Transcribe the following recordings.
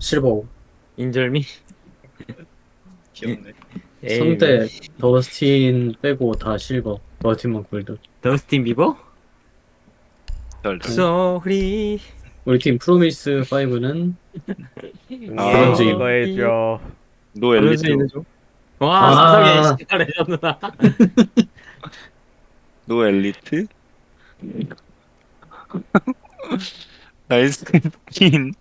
실버 인절미 귀엽네. 상대 더스틴 빼고 다 실버 더스틴만 골드 더스틴 비버? 절. 소리 우리 팀 프로미스 5는 아, 브론즈 이거 해줘. 노 엘리트. 와 아. 사상의 시간을 해줬나 노 엘리트. 나이스 킨.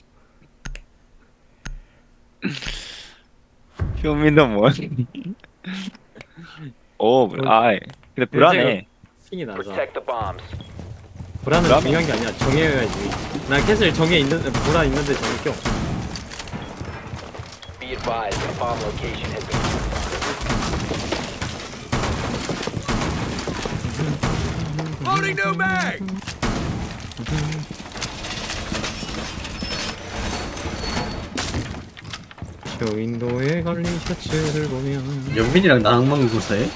쇼미더 뭐? 오, 아, 근데 불안해. 핑이 나서 Protect the bombs. 불안은. 중요한 게 아니야 정해야지 난 캐슬 정해 있는 불안 있는데 정해 껴 Be advised, a bomb location has been. 쇼윈도에 걸린 셔츠를 보면 연민이랑 나항만 구사해?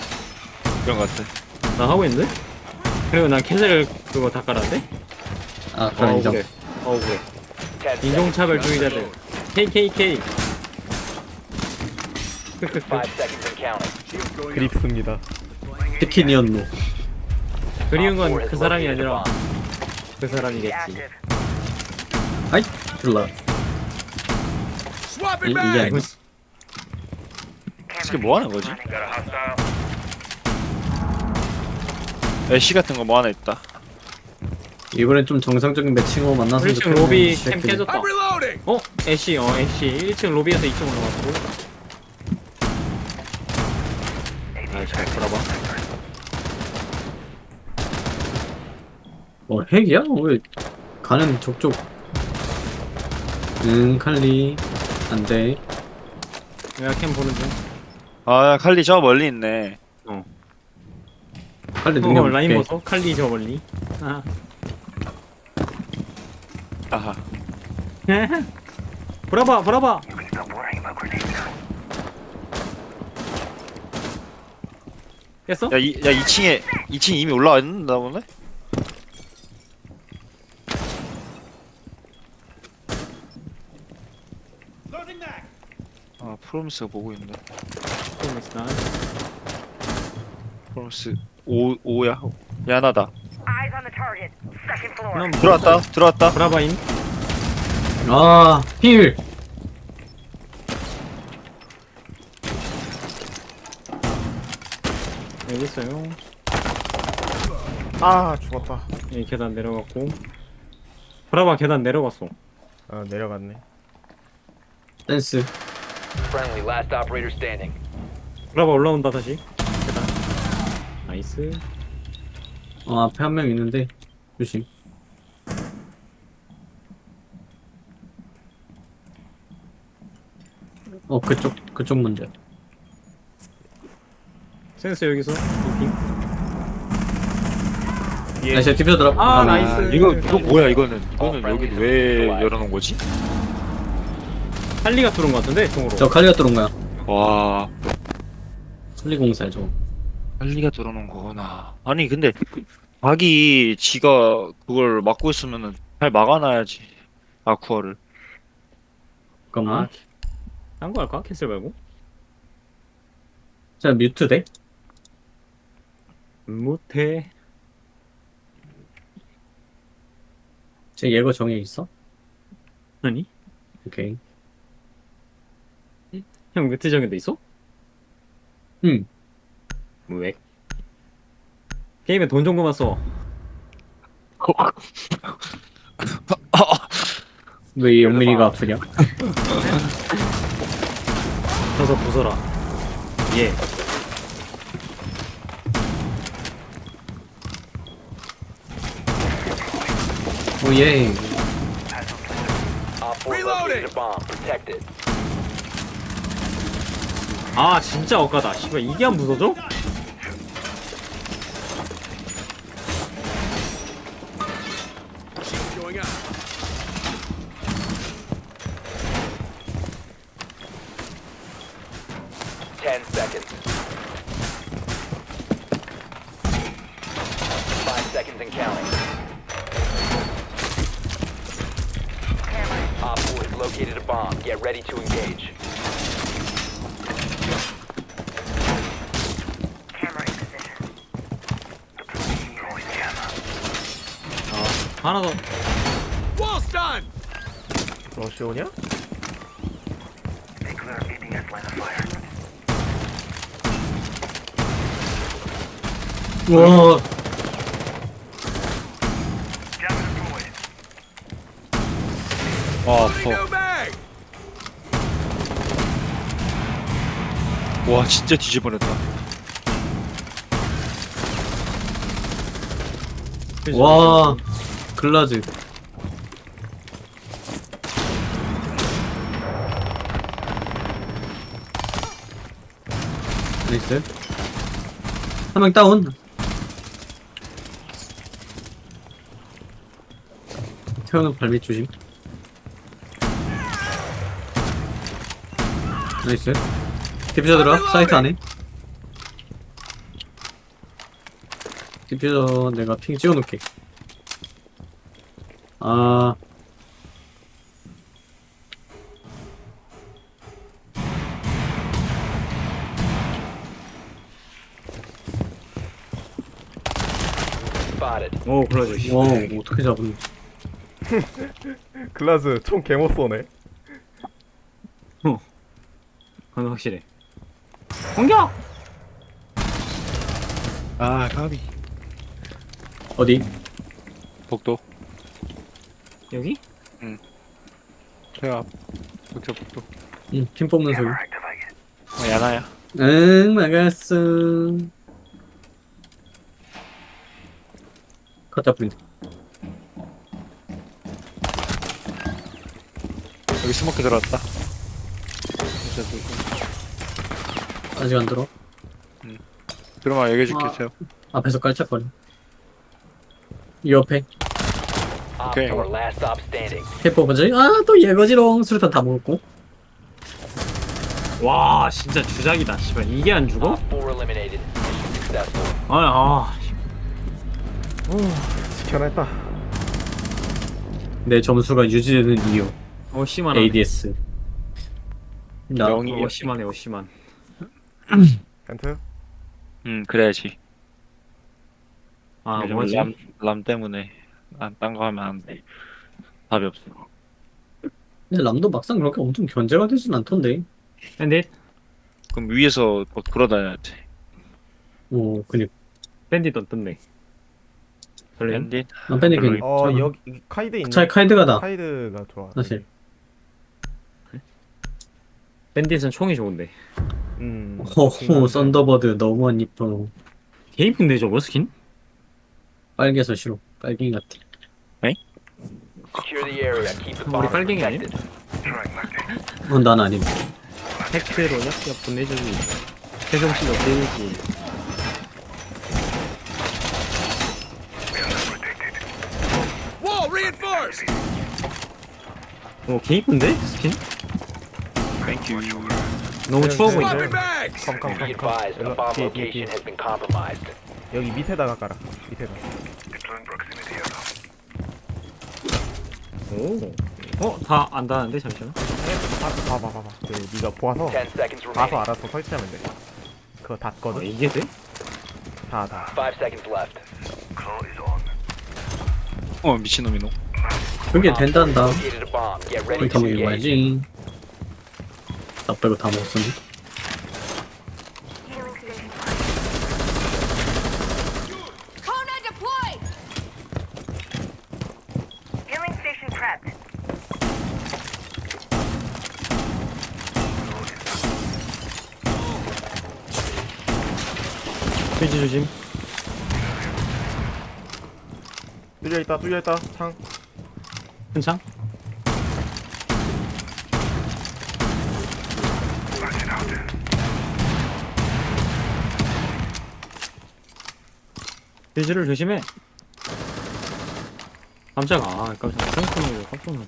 그런 것 같아. 나 하고 있는데? 그리고 난 캐슬 그거 다 깔았대? 아 그럼 인정 그래 어 그래 10 seconds. 인종차별주의자들 KKK 5 seconds and counting. 그립습니다. 치킨이었노 그리운 건 그 사람이 아니라. 그 사람이겠지 아이 들라 이, 이게 아니고 이게 뭐 하는 거지? 애쉬 같은 거 뭐 하나 있다. 이번엔 좀 정상적인 매칭으로 만났으면 1층 로비 캠. 깨졌다 어? 애쉬 어 애쉬 1층 로비에서 2층 올라갔고 아이씨 돌아봐 어 핵이야? 왜 가는 족족 응 칼리 안돼 내가 캠 보는 중 아, 칼리 저 멀리 있네. 칼리 능력 어, 라인 보소 칼리 저 멀리 아 아하. 보라봐 보라봐 깼어? 야, 이, 야, 2층에, 2층 이미 올라와 있나 보네? 프로미스가 보고 있네. 나 프로미스 5, 5야? 야나다. Eyes on the target. Second floor. 그럼 들어왔다, 들어왔다. 보라봐임 아힐 여기 있어요 아 죽었다. 이 계단 내려갔고 보라봐 계단 내려갔어 아 내려갔네. 댄스 Friendly, last operator standing. 보라봐 올라온다 다시 계단 나이스 어 앞에 한 명 있는데 조심 어 그쪽 그쪽 문제 센스 여기서 핑 뒤에 나이스 디퓨저 들어 아, 나이스. 이거, 이거 뭐야, 이거는. 이거는 여기 왜 열어놓은 거지? 할리가 뚫은 것 같은데 총으로 저 칼리가 들어온 거야 와, 칼리 공사야 저거 칼리가 들어놓은 거구나. 아니, 근데, 자기, 지가 그걸 막고 있으면은 잘 막아놔야지. 아쿠아를. 잠깐만 아, 딴거 할까? 캐슬 말고 자 뮤트 돼? 못해 제 예거 정해 있어? 아니? 오케이 형 뮤트 정해돼 있어? 응 왜? 게임에 돈좀 그만 써왜이 영민이가 아프냐? 가서 부숴라 예 오예 Op 4 located a bomb. Protect it. 아 진짜 억까다 씨발 이게 안 부서져? Ten seconds. Five seconds and counting. Op 4 has located a bomb. bomb. Get ready to engage. Camera in position. Deploying camera. 아 하나 더 러시 오냐? 와. 와 아파 와 진짜 뒤집어냈다 와 글라즈. 나이스. 한 명 다운. 태우는 발밑 조심. 나이스. 디퓨저 들어 사이트 안에. 디퓨저 내가 핑 찍어놓을게 아 Spotted. 오 그러지 와, 어떻게 잡은? 글라즈 총 개못 쏘네. 그건 확실해 공격 아 가비 어디? 복도 여기 제가 복도 복도 응, 팀 뽑는 소리. 어 야나야 응, 막았어. 갖다 뿌린다. 여기 스모크 들어왔다 아직 안 들어. 들어만 얘기해줄게 아. 제가 앞에서 깔짝거려. 이 옆에 Op Okay. 4 last stop standing. 해 뽑아지. 아, 또 얘거지롱. 수류탄 다 먹었고. 와 진짜 주작이다 씨발 이게 안 죽어? Op 4 eliminated. Mission successful. 아니 아 지켜냈다. 내 점수가 유지되는 이유. 어 심하네 ADS. 나 영이 어 심하네 어 심한 벤트? 응 그래야지 아 요즘 뭐지? 람, 람 때문에 난딴거 하면 안 돼 답이 없어 근데 람도 막상 그렇게 엄청 견제가 되진 않던데. 밴딧? 그럼 위에서 막 돌아다녀야지 오, 그니. 밴딧 어떤데? 별로 밴딧 안 빼내 괜히. 어 여기 이 카이드 있네. 차에 카이드가 나. 카이드가 좋아. 사실. 밴딧은 총이 좋은데 음. 호호, 썬더버드 너무 안 이뻐. 게임인데 저거 스킨? 빨개서 싫어. 빨갱이 같아. Secure the area. Keep the 우리 bomb 빨갱이 아니야? protected. 어, 난 아님. 팩트로 얍얍 보내주기 최종실력 데미지 오 개이쁜데 스킨? 땡큐 너무 추워 네, 네. Be 컴컴컴컴. advised, a bomb location has been compromised. 여기 밑에다가 깔아. 밑에다. 오. 어? 다 안다는데 잠시만 봐, 봐봐, 봐 봐. 그 네가 보아서 10 seconds 봐서 remaining. 알아서 설치하면 돼. 그거 어, 닫거든. 이게 돼? 다 다. 5 seconds left. Claw is on. 어 미친놈이 너 그게 된단다. located a bomb. Get ready 거기 to 다 engage. 먹어야지. 나 빼고 다 먹었었네. 조심 뚫려 있다, 뚫려 있다. 창. 큰창? 페이지를 조심해 깜짝아 아, 깜짝아 깜짝 놀래 깜짝 놀래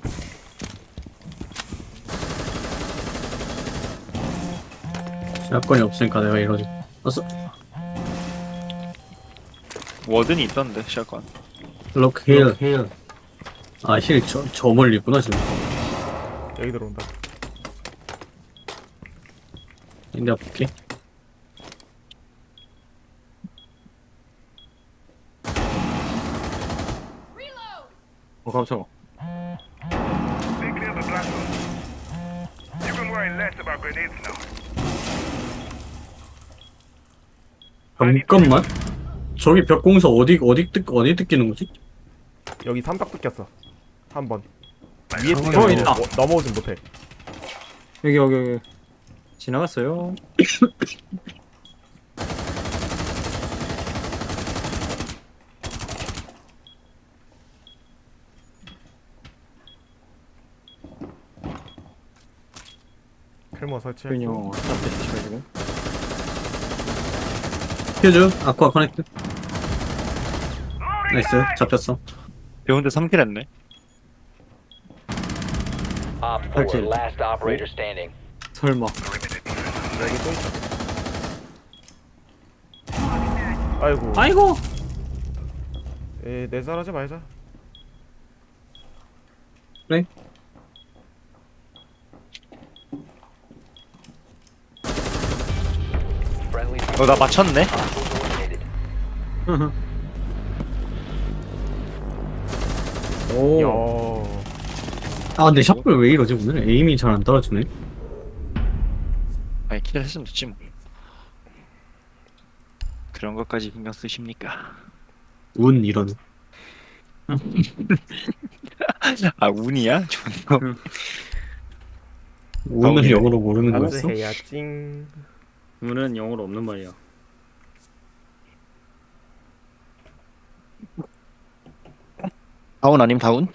약권이 없으니까 내가 이러지. 어서 워든이 있던데 샷건 록 힐. 아, 힐 저, 저 멀리 있구나 지금. 여기 들어온다. 내가 볼게. 어 깜짝아 Stay clear of the black hole. You can worry less about grenades now. 잠깐만. 저기 벽 공사 어디 어디 뜯 어디 뜯기는 거지? 여기 삼각 뜯겼어. 한번. 아, 위에 어, 있다. 어, 넘어오진 못해. 여기 여기 여기. 지나갔어요. 클머 설치했고 그냥 앞에 주시가지고 퓨즈 아쿠아 커넥트. 나이스 잡혔어. 배운데 3킬 했네 Op 4, Purchase. last operator standing. 설마 여기 또 있다 아이고 아이고 에, 내살하지 말자 그래? Friendly 어 나 맞췄네 eliminated. 오 야 아 근데 샷볼 왜 이러지 오늘 에임이 잘 안 떨어지네. 아니 킬 했으면 됐지 뭐 그런 것까지 신경 쓰십니까 운 이런. 아 운이야? 존나 운을 어, 영어로 모르는 거였어? 나도 해야 찡 문은 영어로 없는 말이야 다운 아님 다운?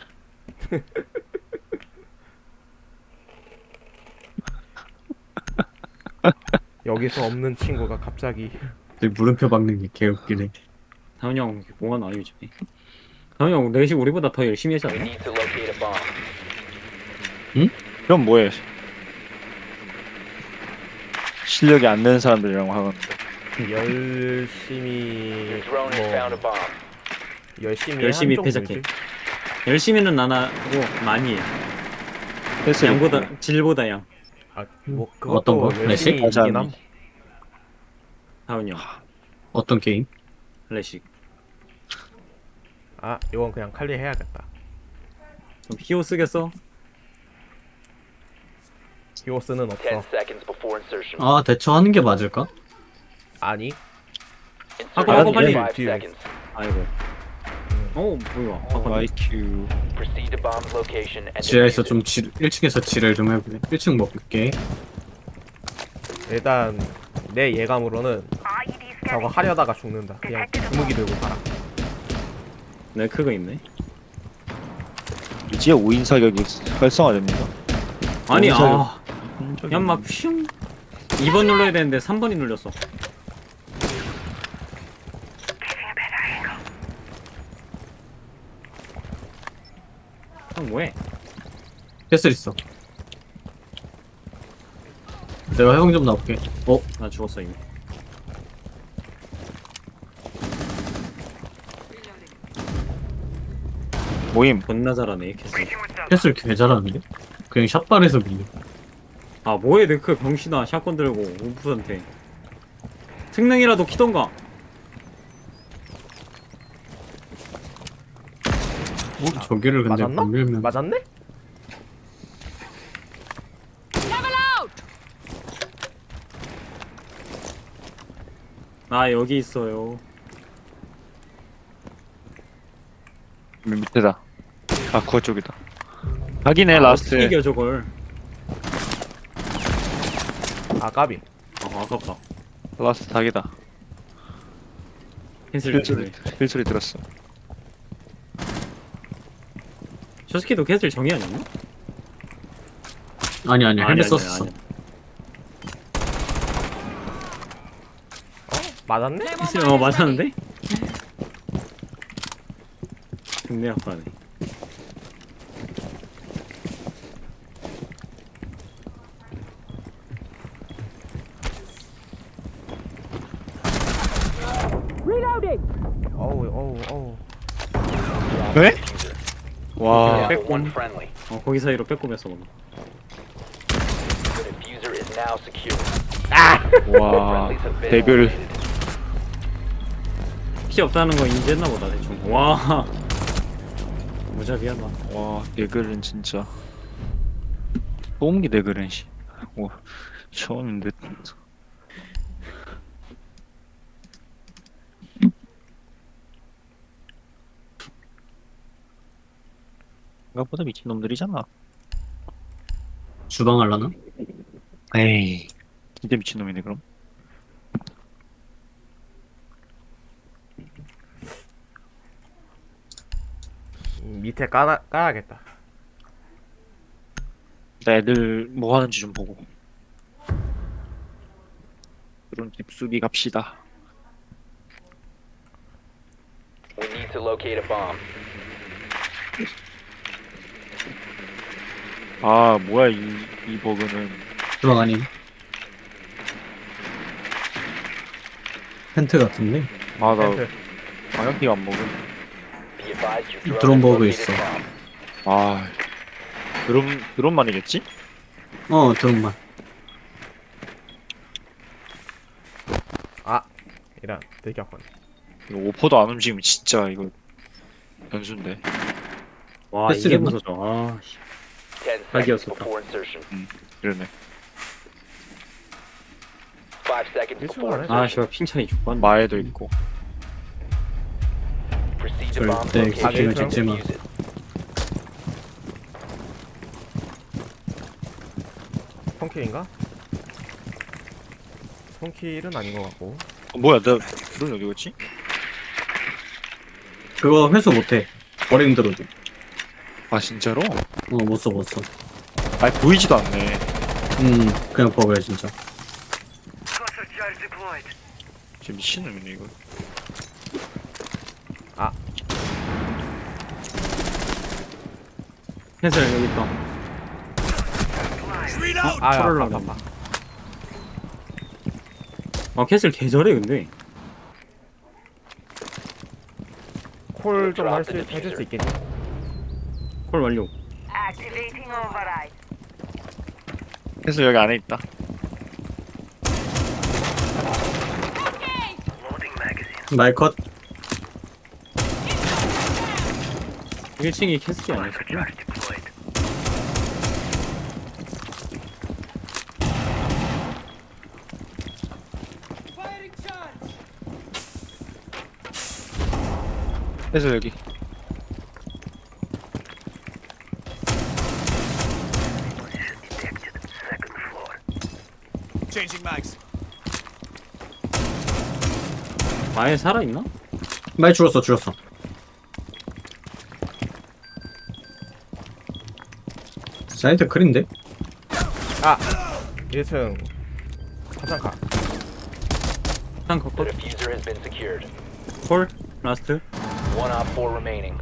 여기서 없는 친구가 갑자기 물음표 박는 게 개웃기네. 다은이 형 뭐가 나요 요즘에 다은이 형 내식 우리보다 더 열심히 하지 need to locate a bomb. 그럼 뭐해 실력이 안 되는 사람들이랑 하는데 열심히 Your drone has found a 뭐 bomb. 열심히 열심히 한 패작해. 열심히는 안 하고 많이 해 패스 양보다 질보다 양 아, 뭐 어떤 그것도 거? 열심히 레식? 이긴 함. 다은이 형 어떤 게임? 레식 아 이건 그냥 칼리 해야겠다 그럼 히오 쓰겠어? 히오스는 10 없어 seconds before insertion. 아 대처하는 게 맞을까? 아니 하고, Insertion 하고 in 빨리. 5 뒤에. seconds. 아이고 어 뭐야. 아까 IQ Proceed to bomb's location and 지하에서 좀 지, 1층에서 지뢰 좀 해보게. 1층 먹을게. 일단 내 예감으로는 저거. 하려다가 죽는다. 그냥 주무기 들고 가라. 네 그거 있네. 이제 5인 사격이 활성화됩니다 아니 아. 그냥 막슝 2번 눌러야 되는데 3번이 눌렸어 뭐해? 패스 있어. 내가 해공 좀 나올게. 어? 나 죽었어 이미 모임 존나 잘하네 Delta. 패스를 개 잘하는데? 그냥 샷발에서 밀려. 아 뭐해 너그 병신아 샷건 들고 오프한테 특능이라도 키던가 저기를 근데 맞았나? 안 밀면. 맞았네? Level out! 아 여기 있어요. 밑에다. 아 그거 쪽이다. 하긴해 아, 라스트. 어떻게 이겨 저걸? 아 까비. 아 아깝다. 라스트 닭이다. 캔슬 힐소리 됐네 힐소리 들었어 셔스키도 캔슬 정의 아니었나? 아니 아니 헬멧 아니야, 썼어. 아니야. 맞았네? 캔슬 어 맞았는데? 존내 아파네 어우 어우 어우 네? 와 Down to one friendly. 어 거기 사이로 빼꼼했어 뭔가 The diffuser is now secure. 와 Friendlies have been 대결 eliminated. 피 없다는 거 인지했나 보다 대충 와 무자비하다 와 대결은 진짜 소음기 대결은 씨. 오 처음인데 생각보다 미친놈들이잖아 주방 할라나? 에이 진짜 미친놈이네 그럼 음, 밑에 까나, 까야겠다. 나 애들 뭐 하는지 좀 보고 그런 집 수비 갑시다 We need to locate a bomb. 아 뭐야 이, 이 버그는 아님. 텐트 같은데? 아나 텐트. 방향키가 안 먹음 Be advised your drone 드론 버그 있어. 아 드론 드론만이겠지? 어, 드론만. 이런 들켰군. 이거 오퍼도 안 움직이면 진짜 이거 변수인데 와 이게 패스됐나? 무서져 아 씨. 10 seconds 각이었었다. before insertion. 이러네 5 seconds before 일주일만에? 아 insertion. 씨발 핑차이 죽겠네 마에도 있고 Proceed to bomb 절대 location 기침을 and 찍지 마. defuse it. 손킬인가? 손킬은 아닌 것 같고. 어, 뭐야 나 드론 어디 갔지? 그거 회수 못해. 버리는 대로도. 아 진짜로? 어, 못 써, 못 써. 아니 보이지도 않네 음, 그냥 버그야, 진짜. 진짜 미친놈이네 이거 캐슬 여기 있다 아, 아파, 나간다. 아파. 아 캐슬 개잘해 근데 콜 좀 할 수, 해줄 수 있겠니? 콜 완료 Activating override. 그래서 여기 안에 있다. 말컷. 1층이 캐슬이 아니었었구나 Charge deployed. 그래서 여기 마에 살아있나? 말 줄었어, 줄었어. 사이드 클인데? 1층 화장카. The 콜? diffuser has been secured. 콜? 라스트? One op 4 remaining.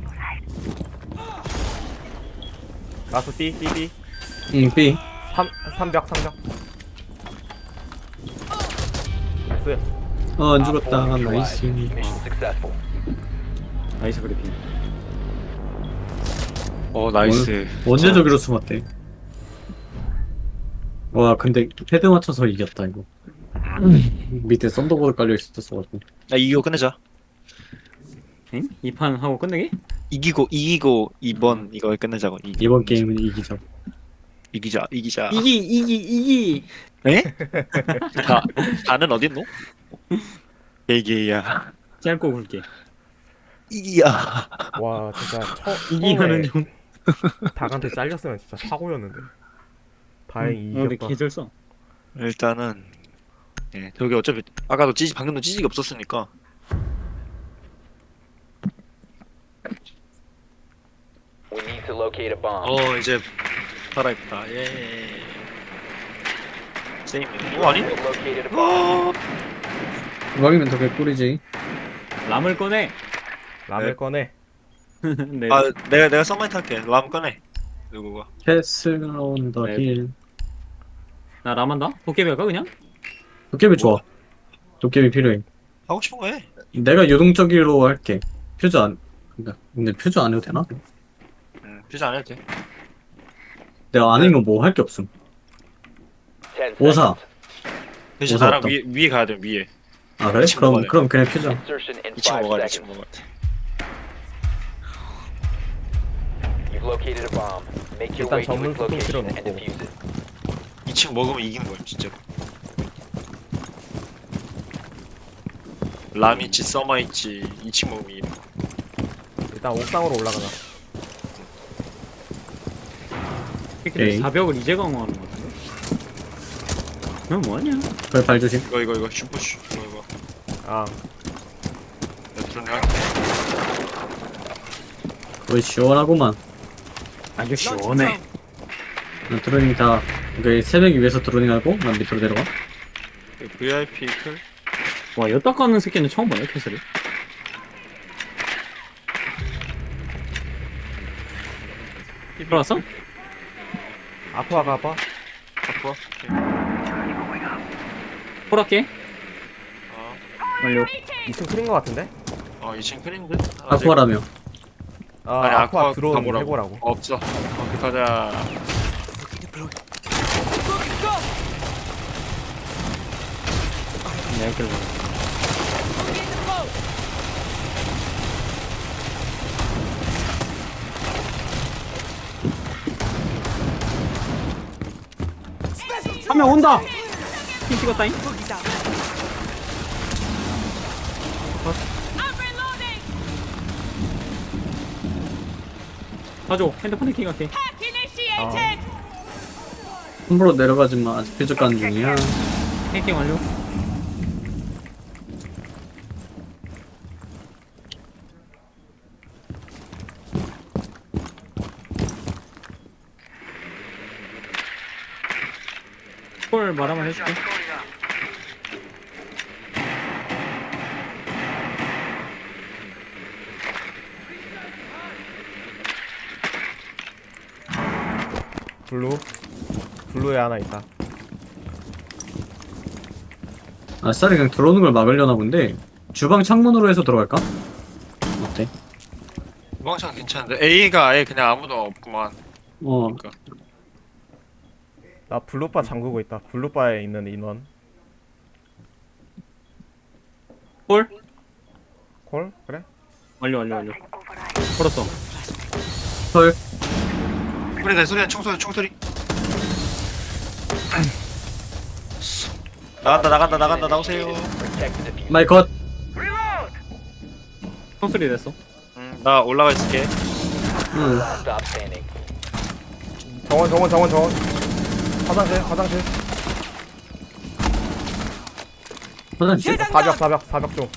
라스 B, B, B. 응, B. 3, 3벽, 3벽. 나이스. 어, 안 죽었다. neutralized. 나이스. Mission successful. 나이스 그래픽 어 나이스 언제 저기로 숨었대? 와, 근데 헤드 맞춰서 이겼다, 이거. 밑에 썬더보드 깔려 있었어가지고. 나 이기고 끝내자 응? 2판 하고 끝내기? 이기고 이기고 이번 이거 끝내자고 이, 이번 게임은 이기자. 이기자 이기자 이기 이기 이기 에? 자 나는 어딨노? 베이게이야 짧고 굵게 이기야 와, 진짜 처, 이기하는 처음에 중 닭한테 잘렸으면 진짜 사고였는데. 다행히 어, 근데 이겼다. 써 일단은 예 저기 어차피 아까도 찌지 방금도 찌직이 없었으니까 We need to locate a bomb. 어 이제 살아있다 예 세임 어 아니? You have located a bomb. 어 음악이면 더 개꿀이지. 람을 꺼내 라멜 네. 꺼내. 네. 아 내가 내가 썸마이트 할게 람 꺼내 누구가 캐슬 온더 네. 힐. 나 람 한다? 도깨비 할까 그냥? 도깨비 좋아. 도깨비 필요해. 하고 싶은 거해 내가 유동적으로 할게. 퓨즈 안, 근데, 근데 퓨즈 안 해도 되나? 응 표지 안 해도 돼 내가 아니면 뭐 할 게 없음. 10 오사. 대신 무서웠다. 나랑 위에 위에 가야 돼 위에. 아 그래? 그럼. 그럼 그냥 퓨전. Insertion in 2층 5 먹어야 돼. 2층 seconds. 먹어야 돼. You've located a bomb. Make your 일단 way to 전문 its 소통 location 필요 and 없고. defuse it. 2층 먹으면 이기는 거야 진짜. 람 있지, 써마 있지. 2층 먹으면 이기는 거야. 일단 옥상으로 올라가자. 오케이. 사벽을 이제 강화하는 거 같은데 그냥 뭐하냐 그걸 발 조심. 이거 이거 이거 슈퍼슈 이거 이거. 아 레트론 할 거의 시원하구만. 아주 시원해 난 드로닝 다 그게 새벽 위에서 드로닝 하고 난 밑으로 내려가. VIP 클. 와 여따 까는 새끼는 처음 보네 캐슬이 들어왔어? 아파 가봐. 아쿠아. 오케이. 호락게 어, 완료 2층 클인 거 같은데? 어 2층 클인데? 아직- 아쿠아라며. 아 아니, 아쿠아 아쿠아 들어온 가보라고. 해보라고. 없어. 오케이 가자. 네 그래 한 명 온다 핑 찍었다잉 가져. 핸드폰 해킹 할게 함부로 내려가지 마. 아직 가는 중이야. 해킹 완료. 콜 말하면 해줄게 블루. 블루에 하나 있다. 아싸리 그냥 들어오는 걸 막으려나 본데 주방 창문으로 해서 들어갈까? 어때? 무방창 괜찮은데 A가 아예 그냥 아무도 없구만. 어 그러니까. 나 블루바 잠그고 있다. 블루바에 있는 인원. 콜 콜? 그래? 완료 완료 완료 걸었어 헐 소리 내 소리 총소리 총소리. 나간다 나간다 나간다 나오세요. 마이 컷 총소리 됐어 음, 나 올라가 있을게. 정원 정원 정원 정원. 화장실 화장실. 화장실 사벽 사벽 사벽 쪽.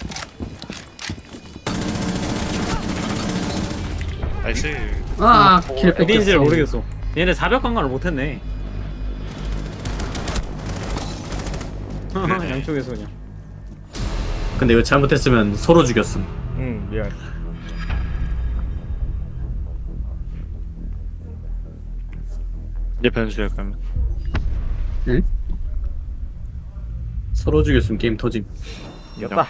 나이스. 아킬 어디인지를 뺏겼어. 모르겠어. 얘네 사벽 강간을 못했네. 양쪽에서 그냥. 근데 이거 잘못했으면 서로 죽였음. 응 미안. 이제 변수야 그러면. 서로 죽였으면 게임 터짐. 이겼다.